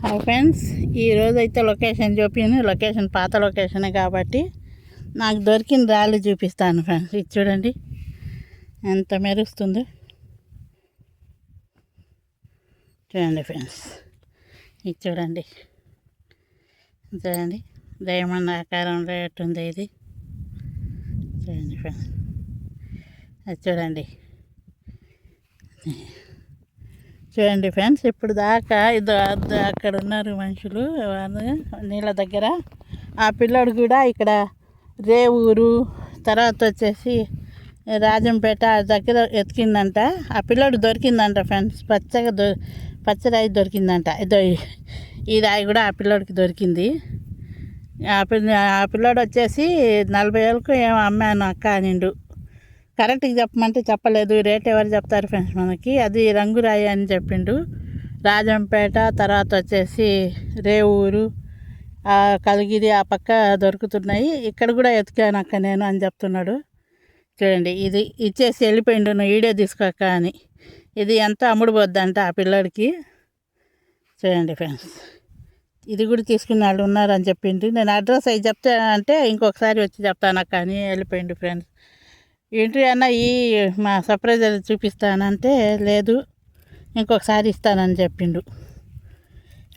Hi friends ఈరోజు అయితే location చూపించాను లొకేషన్ పాత లొకేషనే కాబట్టి నాకు దొరికిన రాళ్ళు చూపిస్తాను ఫ్రెండ్స్. ఇది చూడండి ఎంత మెరుస్తుందో. చూడండి ఫ్రెండ్స్ ఇది చూడండి. చూడండి డైమండ్ ఆకారం రేట్ ఉంది ఇది. చూడండి ఫ్రెండ్స్ అది చూడండి. చూడండి ఫ్రెండ్స్ ఇప్పుడు దాకా ఇది అద్ద- అక్కడ ఉన్నారు మనుషులు వాళ్ళు నీళ్ళ దగ్గర. ఆ పిల్లోడు కూడా ఇక్కడ రేవూరు తర్వాత వచ్చేసి రాజంపేట దగ్గర ఎతికిందంట. ఆ పిల్లోడు దొరికిందంట ఫ్రెండ్స్ పచ్చగా దొ పచ్చరాయి దొరికిందంట. ఇదో ఈ- రాయి కూడా ఆ పిల్లోడికి దొరికింది. ఆ పిల్ల ఆ పిల్లోడు వచ్చేసి నలభై వేలకు ఏమో అమ్మాను అక్క నిండు కరెక్ట్గా చెప్పమంటే చెప్పలేదు. రేట్ ఎవరు చెప్తారు ఫ్రెండ్స్ మనకి? అది రంగురాయి అని చెప్పిండు. రాజంపేట తర్వాత వచ్చేసి రేవూరు కలిగిరి ఆ పక్క దొరుకుతున్నాయి. ఇక్కడ కూడా ఎతికాను అక్క నేను అని చెప్తున్నాడు. చూడండి ఇది ఇచ్చేసి వెళ్ళిపోయిండు నువ్వు ఈడే తీసుకోక అని. ఇది ఎంత అమ్ముడుపోద్దంట ఆ పిల్లడికి? చూడండి ఫ్రెండ్స్ ఇది కూడా తీసుకున్న వాళ్ళు ఉన్నారని చెప్పిండు. నేను అడ్రస్ అవి చెప్తా అంటే ఇంకొకసారి వచ్చి చెప్తాను అక్క అని వెళ్ళిపోయిండు ఫ్రెండ్స్. ఏంటి అన్న ఈ మా సర్ప్రైజర్ చూపిస్తానంటే లేదు ఇంకొకసారి ఇస్తానని చెప్పిండు.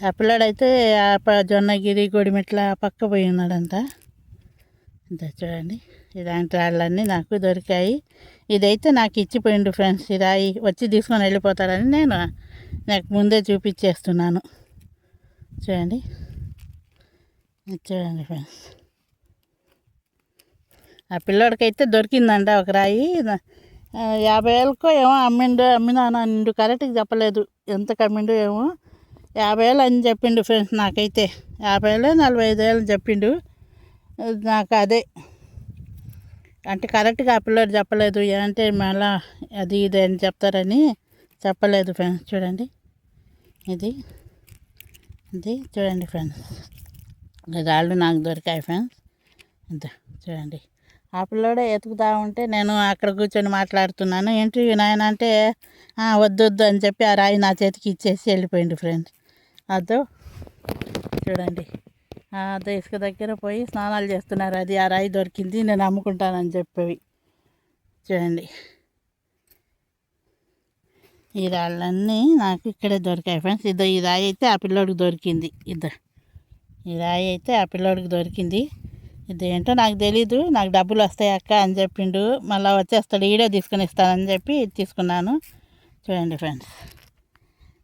ఆ పిల్లాడైతే ఆ ప- జొన్నగిరి గొడిమెట్ల పక్క పోయి ఉన్నాడంట. ఇంత చూడండి ఇలాంటి రాళ్ళన్నీ నాకు దొరికాయి. ఇదైతే నాకు ఇచ్చిపోయిండు ఫ్రెండ్స్ ఇది వచ్చి తీసుకొని వెళ్ళిపోతారని నేను నాకు ముందే చూపించేస్తున్నాను. చూడండి చూడండి ఫ్రెండ్స్. ఆ పిల్లోడికైతే దొరికిందంట ఒక రాయి. యాభై వేలకో ఏమో అమ్మిండు అమ్మినాను నిండు కరెక్ట్గా చెప్పలేదు. ఎంత అమ్మిండు ఏమో యాభై వేలు అని చెప్పిండు ఫ్రెండ్స్ నాకైతే. యాభై వేలు నలభై ఐదు వేలు చెప్పిండు. నాకు అదే. అంటే కరెక్ట్గా ఆ పిల్లోడు చెప్పలేదు. అంటే మళ్ళా అది ఇది అని చెప్తారని చెప్పలేదు ఫ్రెండ్స్. చూడండి. ఇది. ఇది చూడండి ఫ్రెండ్స్. రాళ్ళు నాకు దొరికాయి ఫ్రెండ్స్. ఇంత చూడండి. ఆ పిల్లోడే ఎతుకుతా ఉంటే నేను అక్కడ కూర్చొని మాట్లాడుతున్నాను. ఏంటి నాయన అంటే వద్దొద్దు అని చెప్పి ఆ రాయి నా చేతికి ఇచ్చేసి వెళ్ళిపోయింది ఫ్రెండ్స్ అదో చూడండి. అదే అదో ఇసుక దగ్గర పోయి స్నానాలు చేస్తున్నారు. అది ఆ రాయి దొరికింది నేను అమ్ముకుంటానని చెప్పేవి. చూడండి. ఈ రాళ్ళన్నీ నాకు ఇక్కడే దొరికాయి ఫ్రెండ్స్ ఇదో ఈ రాయి అయితే ఆ పిల్లోడికి దొరికింది. ఇద్దరు ఈ రాయి అయితే ఆ పిల్లోడికి దొరికింది. ఇదేంటో నాకు తెలీదు నాకు డబ్బులు వస్తాయి అక్క అని చెప్పిండు. మళ్ళీ వచ్చేస్తాడు ఈడే తీసుకొని ఇస్తానని చెప్పి తీసుకున్నాను. చూడండి ఫ్రెండ్స్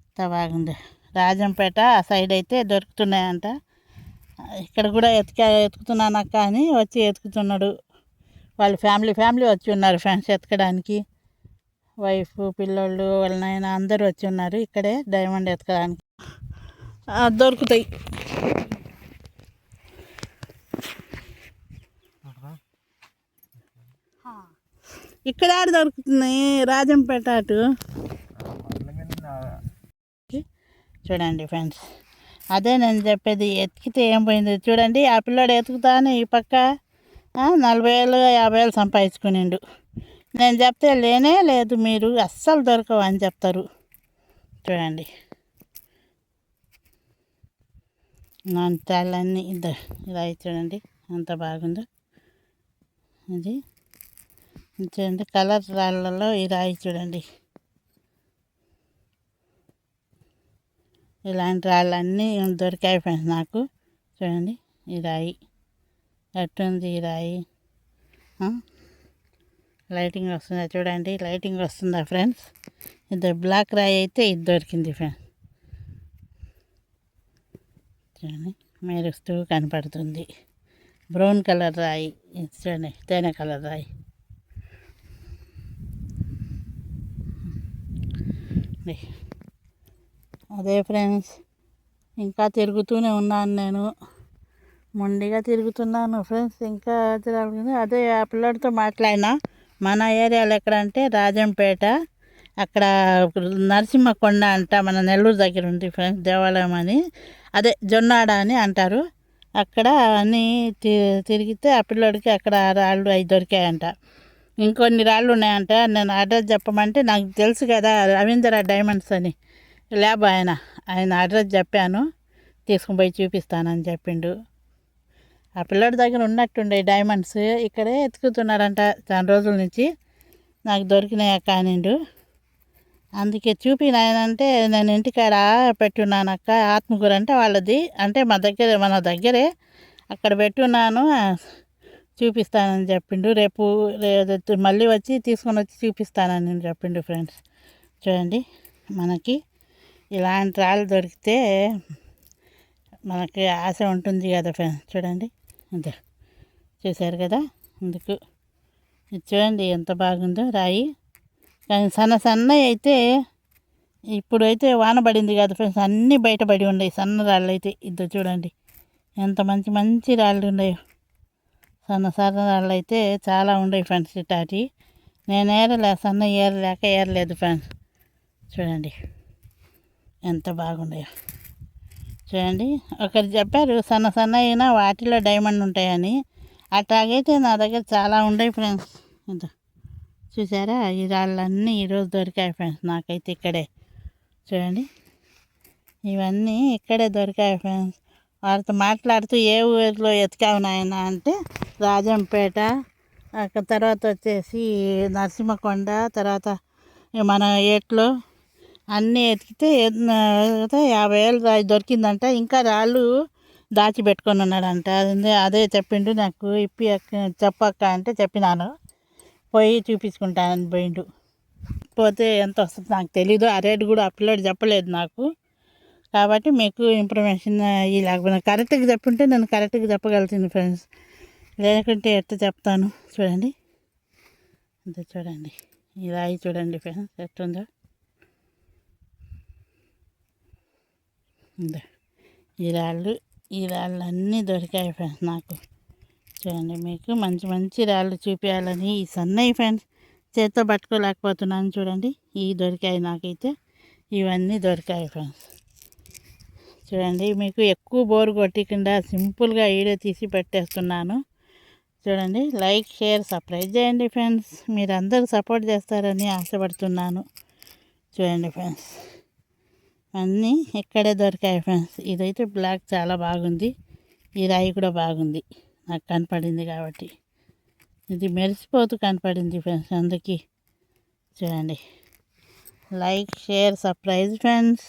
ఎంత బాగుంది రాజంపేట ఆ సైడ్ అయితే దొరుకుతున్నాయంట. ఇక్కడ కూడా ఎతికా ఎతుకుతున్నాను అక్క అని వచ్చి ఎతుకుతున్నాడు వాళ్ళ ఫ్యామిలీ ఫ్యామిలీ వచ్చి ఉన్నారు ఫ్రెండ్స్ ఎతకడానికి వైఫ్ పిల్లోళ్ళు వాళ్ళ నాయన అందరూ వచ్చి ఉన్నారు ఇక్కడే డైమండ్ ఎతకడానికి దొరుకుతాయి. ఇక్కడ ఆడ దొరుకుతున్నాయి రాజంపేట అటు. చూడండి ఫ్రెండ్స్ అదే నేను చెప్పేది ఎతికితే ఏం పోయింది చూడండి ఆ పిల్లాడు ఎతుకుతానే ఈ పక్క నలభై వేలు యాభై వేలు సంపాదించుకునిండు. నేను చెప్తే లేనే లేదు మీరు అస్సలు దొరకవు అని చెప్తారు. చూడండి. అంతాలన్నీ ఇద్దరు ఇలా చూడండి అంత బాగుందో. అది చూడండి కలర్ రాళ్ళలో ఈ రాయి చూడండి. ఇలాంటి రాళ్ళన్నీ దొరికాయి ఫ్రెండ్స్ నాకు. చూడండి ఈ రాయి. ఎట్టుంది ఈ రాయి? లైటింగ్ వస్తుందా చూడండి. లైటింగ్ వస్తుందా ఫ్రెండ్స్? ఇది బ్లాక్ రాయి అయితే ఇది దొరికింది ఫ్రెండ్స్. చూడండి. మెరుస్తూ కనపడుతుంది. బ్రౌన్ కలర్ రాయి. చూడండి. తేనె కలర్ రాయి. అండి అదే ఫ్రెండ్స్ ఇంకా తిరుగుతూనే ఉన్నాను నేను. మొండిగా తిరుగుతున్నాను ఫ్రెండ్స్ ఇంకా అదే ఆ పిల్లడితో మాట్లాడినా మన ఏరియాలో ఎక్కడ అంటే రాజంపేట. అక్కడ నరసింహకొండ అంట మన నెల్లూరు దగ్గర ఉంది ఫ్రెండ్స్ దేవాలయం అని. అదే జొన్నాడ అని అంటారు. అక్కడ అన్నీ తి- తిరిగితే ఆ పిల్లోడికి అక్కడ రాళ్ళు అవి దొరికాయంట. ఇంకొన్ని రాళ్ళు ఉన్నాయంట నేను అడ్రస్ చెప్పమంటే నాకు తెలుసు కదా రవీంద్ర డైమండ్స్ అని. ల్యాబ్ ఆయన ఆయన అడ్రస్ చెప్పాను. తీసుకుని పోయి చూపిస్తానని చెప్పిండు. ఆ పిల్లడి దగ్గర ఉన్నట్టుండే డైమండ్స్ ఇక్కడే ఎత్తుకుతున్నారంట చాలా రోజుల నుంచి. నాకు దొరికినాయి కానిండు అందుకే చూపినాయనంటే నేను ఇంటికాడ పెట్టున్నాను అక్క. ఆత్మకూర అంటే వాళ్ళది. అంటే మా దగ్గర మన దగ్గరే. అక్కడ పెట్టున్నాను. చూపిస్తానని చెప్పిండు. రేపు మళ్ళీ వచ్చి తీసుకొని వచ్చి చూపిస్తానని చెప్పిండు ఫ్రెండ్స్. చూడండి మనకి ఇలాంటి రాళ్ళు దొరికితే మనకి ఆశ ఉంటుంది కదా ఫ్రెండ్స్. చూడండి అంతే చూశారు కదా? అందుకు చూడండి ఎంత బాగుందో రాయి. కానీ సన్న సన్న అయితే ఇప్పుడైతే వాన పడింది కదా ఫ్రెండ్స్. అన్నీ బయటపడి ఉన్నాయి. సన్న రాళ్ళు అయితే. ఇద్దరు చూడండి ఎంత మంచి మంచి రాళ్ళు ఉన్నాయో. సన్న సన్న రాళ్ళు అయితే చాలా ఉన్నాయి ఫ్రెండ్స్ ఇటాటి నేను ఏరలే సన్న ఏరలేక ఏరలేదు ఫ్రెండ్స్. చూడండి ఎంత బాగున్నాయో చూడండి ఒకరు చెప్పారు సన్న సన్న అయినా వాటిలో డైమండ్ ఉంటాయని. అట్లాగైతే నా దగ్గర చాలా ఉన్నాయి ఫ్రెండ్స్. ఇంత చూసారా? ఈ రాళ్ళన్నీ ఈరోజు దొరికాయి ఫ్రెండ్స్ నాకైతే ఇక్కడే. చూడండి ఇవన్నీ ఇక్కడే దొరికాయి ఫ్రెండ్స్. వాళ్ళతో మాట్లాడుతూ ఏ ఊరిలో ఎతికావు నాయన అంటే రాజంపేట అక్కడ తర్వాత వచ్చేసి నరసింహకొండ తర్వాత మన ఏట్లో అన్నీ ఎతికితే యాభై ఏళ్ళు రాయి దొరికిందంట. ఇంకా రాళ్ళు దాచిపెట్టుకొని ఉన్నాడంట. అదే అదే చెప్పిండు నాకు ఇప్పి అక్క చెప్పక్క అంటే చెప్పినాను. పోయి చూపించుకుంటానని పోయిండు. పోతే ఎంత వస్తుంది నాకు తెలీదు. ఆ రేటు కూడా ఆ పిల్లడు చెప్పలేదు నాకు. కాబట్టి మీకు ఇన్ఫర్మేషన్ లేకపోయినా కరెక్ట్గా చెప్పుంటే నేను కరెక్ట్గా చెప్పగలుగుతుంది ఫ్రెండ్స్ లేకుంటే ఎట్ట చెప్తాను? చూడండి. అంతే చూడండి. ఈ రాయి చూడండి ఫ్రెండ్స్ ఎట్టుందో. ఇందా. ఈ రాళ్ళు ఈ రాళ్ళు అన్నీ దొరికాయి ఫ్రెండ్స్ నాకు. చూడండి మీకు మంచి మంచి రాళ్ళు చూపించాలని ఈ సన్నయి ఫ్రెండ్స్ చేత్తో పట్టుకోలేకపోతున్నాను చూడండి. ఇవి దొరికాయి నాకైతే. ఇవన్నీ దొరికాయి ఫ్రెండ్స్. చూడండి మీకు ఎక్కువ బోర్ కొట్టకుండా సింపుల్గా వీడియో తీసి పెట్టేస్తున్నాను. చూడండి లైక్ షేర్ సబ్స్క్రైబ్ చేయండి ఫ్రెండ్స్. మీరందరూ సపోర్ట్ చేస్తారని ఆశపడుతున్నాను. చూడండి ఫ్రెండ్స్ అన్నీ ఇక్కడే దొరికాయి ఫ్రెండ్స్. ఇదైతే బ్లాక్ చాలా బాగుంది. ఈ రాయి కూడా బాగుంది. నాకు కనపడింది కాబట్టి. ఇది మెరిసిపోతూ కనపడింది ఫ్రెండ్స్ అందుకే చూడండి లైక్ షేర్ సర్ప్రైజ్ ఫ్రెండ్స్.